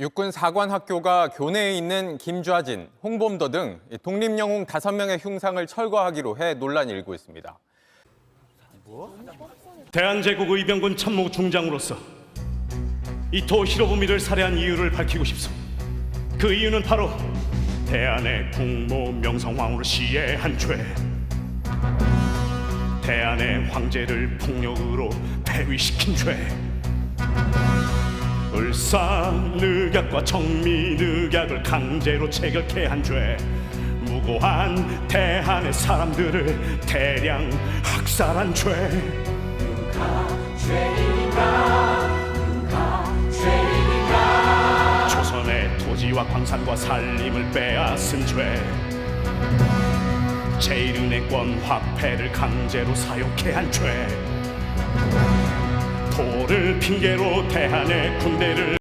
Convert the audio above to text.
육군 사관학교가 교내에 있는 김좌진, 홍범도 등 독립영웅 5명의 흉상을 철거하기로 해 논란이 일고 있습니다. 대한제국 의병군 참모 중장으로서 이토 히로부미를 살해한 이유를 밝히고 싶습니다. 그 이유는 바로 대한의 국모 명성황후를 시해한 죄, 대한의 황제를 폭력으로 폐위시킨 죄, 을사늑약과 청미늑약을 강제로 체결케 한 죄, 무고한 대한의 사람들을 대량 학살한 죄. 조선의 토지와 광산과 산림을 빼앗은 죄. 제1은행권 화폐를 강제로 사용케 한죄 도를 핑계로 대한의 군대를